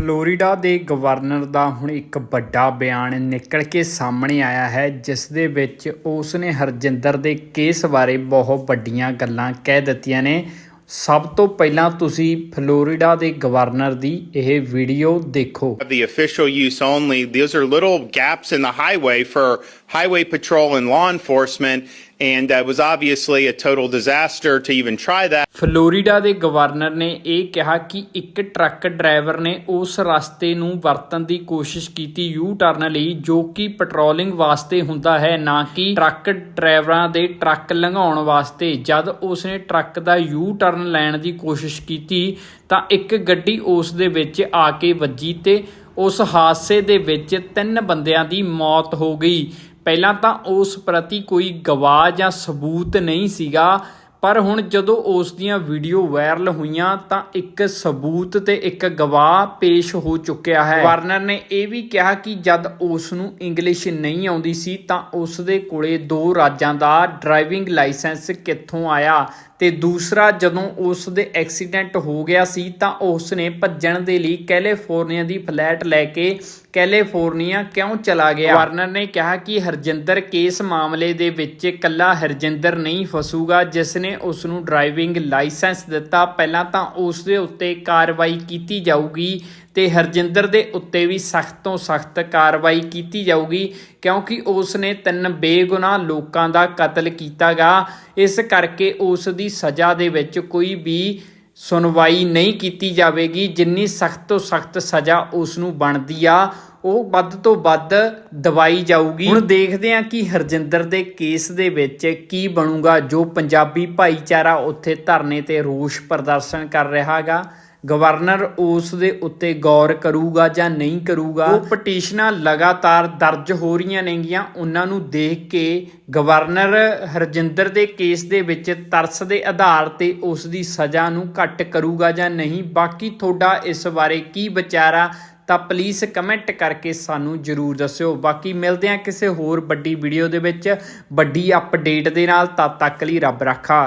Florida ਦੇ governor ਦਾ ਹੁਣ ਇੱਕ ਵੱਡਾ ਬਿਆਨ ਨਿਕਲ ਕੇ ਸਾਹਮਣੇ ਆਇਆ ਹੈ ਜਿਸ ਦੇ ਵਿੱਚ ਉਸ ਨੇ ਹਰਜਿੰਦਰ ਦੇ ਕੇਸ ਬਾਰੇ ਬਹੁਤ ਵੱਡੀਆਂ ਗੱਲਾਂ ਕਹਿ ਦਿੱਤੀਆਂ ਨੇ ਸਭ ਤੋਂ ਪਹਿਲਾਂ ਤੁਸੀਂ ਫਲੋਰੀਡਾ ਦੇ ਗਵਰਨਰ ਦੀ ਇਹ ਵੀਡੀਓ ਦੇਖੋ the official use only. Those are little gaps in the highway for highway patrol and law enforcement, and it was obviously a total disaster to even try that. Florida ਦੇ governor ਨੇ ਇਹ ਕਿਹਾ ਕਿ ਇੱਕ truck driver ਨੇ ਉਸ ਰਸਤੇ ਨੂੰ ਵਰਤਣ ਦੀ ਕੋਸ਼ਿਸ਼ ਕੀਤੀ ਯੂ ਟਰਨ ਲਈ, ਜੋ ਕਿ ਪੈਟਰੋਲਿੰਗ ਵਾਸਤੇ ਹੁੰਦਾ ਹੈ, ਨਾ ਕਿ ਟਰੱਕ ਡਰਾਈਵਰਾਂ ਦੇ ਟਰੱਕ ਲੰਘਾਉਣ ਵਾਸਤੇ ਜਦ ਉਸਨੇ ਟਰੱਕ ਦਾ ਯੂ ਟਰਨ ਲੈਣ ਦੀ ਕੋਸ਼ਿਸ਼ ਕੀਤੀ, ਤਾਂ ਇੱਕ ਗੱਡੀ ਉਸ ਦੇ ਵਿੱਚ ਆ ਕੇ ਵੱਜੀ ਤੇ ਉਸ ਹਾਦਸੇ ਦੇ ਵਿੱਚ ਤਿੰਨ ਬੰਦਿਆਂ ਦੀ ਮੌਤ ਹੋ ਗਈ। ਪਹਿਲਾਂ ਤਾਂ ਉਸ ਪ੍ਰਤੀ ਕੋਈ ਗਵਾਹ ਜਾਂ ਸਬੂਤ ਨਹੀਂ ਸੀਗਾ। ਪਰ ਹੁਣ ਜਦੋਂ ਉਸ ਦੀਆਂ ਵੀਡੀਓ ਵਾਇਰਲ ਹੋਈਆਂ ਤਾਂ ਇੱਕ ਸਬੂਤ ਤੇ ਇੱਕ ਗਵਾਹ ਪੇਸ਼ ਹੋ ਚੁੱਕਿਆ ਹੈ। ਵਾਰਨਰ ਨੇ ਇਹ ਵੀ ਕਿਹਾ ਕਿ ਜਦ ਉਸ ਨੂੰ ਇੰਗਲਿਸ਼ ਨਹੀਂ ਆਉਂਦੀ ਸੀ ਤਾਂ ਉਸ ਦੇ ਕੋਲੇ ਦੋ ਰਾਜਾਂ ਦਾ ਡਰਾਈਵਿੰਗ ਲਾਇਸੈਂਸ ਕਿੱਥੋਂ ਆਇਆ ਤੇ ਦੂਸਰਾ ਜਦੋਂ ਉਸ ਦੇ ਐਕਸੀਡੈਂਟ ਹੋ ਗਿਆ ਸੀ ਤਾਂ ਉਸ ਨੇ ਭੱਜਣ ਦੇ ਲਈ ਕੈਲੀਫੋਰਨੀਆ ਦੀ ਫਲੈਟ ਲੈ ਕੇ ਕੈਲੀਫੋਰਨੀਆ ਕਿਉਂ ਚਲਾ ਗਿਆ? ਵਾਰਨਰ ਨੇ ਕਿਹਾ ਕਿ ਹਰਜਿੰਦਰ ਕੇਸ ਮਾਮਲੇ ਦੇ ਵਿੱਚ ਇਕੱਲਾ ਹਰਜਿੰਦਰ ਨਹੀਂ ਫਸੂਗਾ, ਜਿਸ ਨੇ ਉਸ ਨੂੰ ਡਰਾਈਵਿੰਗ ਲਾਇਸੈਂਸ ਦਿੱਤਾ, ਪਹਿਲਾਂ ਤਾਂ ਉਸ ਦੇ ਉੱਤੇ ਕਾਰਵਾਈ ਕੀਤੀ ਜਾਊਗੀ ਤੇ ਹਰਜਿੰਦਰ ਦੇ ਉੱਤੇ ਵੀ ਸਖਤ ਤੋਂ ਸਖਤ ਕਾਰਵਾਈ ਕੀਤੀ ਜਾਊਗੀ, ਕਿਉਂਕਿ ਉਸ ਨੇ ਤਿੰਨ ਬੇਗੁਨਾਹ ਲੋਕਾਂ ਦਾ ਕਤਲ ਕੀਤਾਗਾ। ਇਸ ਕਰਕੇ ਉਸ ਦੀ ਸਜ਼ਾ ਦੇ ਵਿੱਚ ਕੋਈ ਵੀ ਸੁਣਵਾਈ ਨਹੀਂ ਕੀਤੀ ਜਾਵੇਗੀ, ਜਿੰਨੀ ਸਖਤ ਤੋਂ ਸਖਤ ਸਜ਼ਾ ਉਸ ਨੂੰ ਬਣਦੀ ਆ। ਉਹ ਵੱਧ ਤੋਂ ਵੱਧ ਦਵਾਈ ਜਾਊਗੀ। ਹੁਣ ਦੇਖਦੇ ਹਾਂ ਕਿ ਹਰਜਿੰਦਰ ਦੇ ਕੇਸ ਦੇ ਵਿੱਚ ਕੀ ਬਣੂਗਾ, ਜੋ ਪੰਜਾਬੀ ਭਾਈਚਾਰਾ ਉੱਥੇ ਧਰਨੇ ਤੇ ਰੋਸ ਪ੍ਰਦਰਸ਼ਨ ਕਰ ਰਿਹਾਗਾ। ਗਵਰਨਰ ਉਸ ਦੇ ਉੱਤੇ ਗੌਰ ਕਰੂਗਾ ਜਾਂ ਨਹੀਂ ਕਰੂਗਾ। ਉਹ ਪਟੀਸ਼ਨਾਂ ਲਗਾਤਾਰ ਦਰਜ ਹੋ ਰਹੀਆਂ ਨੇਗੀਆਂ। ਉਹਨਾਂ ਨੂੰ ਦੇਖ ਕੇ ਗਵਰਨਰ ਹਰਜਿੰਦਰ ਦੇ ਕੇਸ ਦੇ ਵਿੱਚ ਤਰਸ ਦੇ ਆਧਾਰ ਤੇ ਉਸ ਦੀ ਸਜ਼ਾ ਨੂੰ ਘੱਟ ਕਰੂਗਾ ਜਾਂ ਨਹੀਂ। ਬਾਕੀ ਤੁਹਾਡਾ ਇਸ ਬਾਰੇ ਕੀ ਵਿਚਾਰਾ ਤਾਂ ਪਲੀਜ਼ ਕਮੈਂਟ ਕਰਕੇ ਸਾਨੂੰ ਜਰੂਰ ਦੱਸਿਓ। ਬਾਕੀ ਮਿਲਦੇ ਹਾਂ ਕਿਸੇ ਹੋਰ ਵੱਡੀ ਵੀਡੀਓ ਦੇ ਵਿੱਚ। ਵੱਡੀ ਅਪਡੇਟ ਦੇ ਨਾਲ, ਤਦ ਤੱਕ ਲਈ ਰੱਬ ਰਾਖਾ।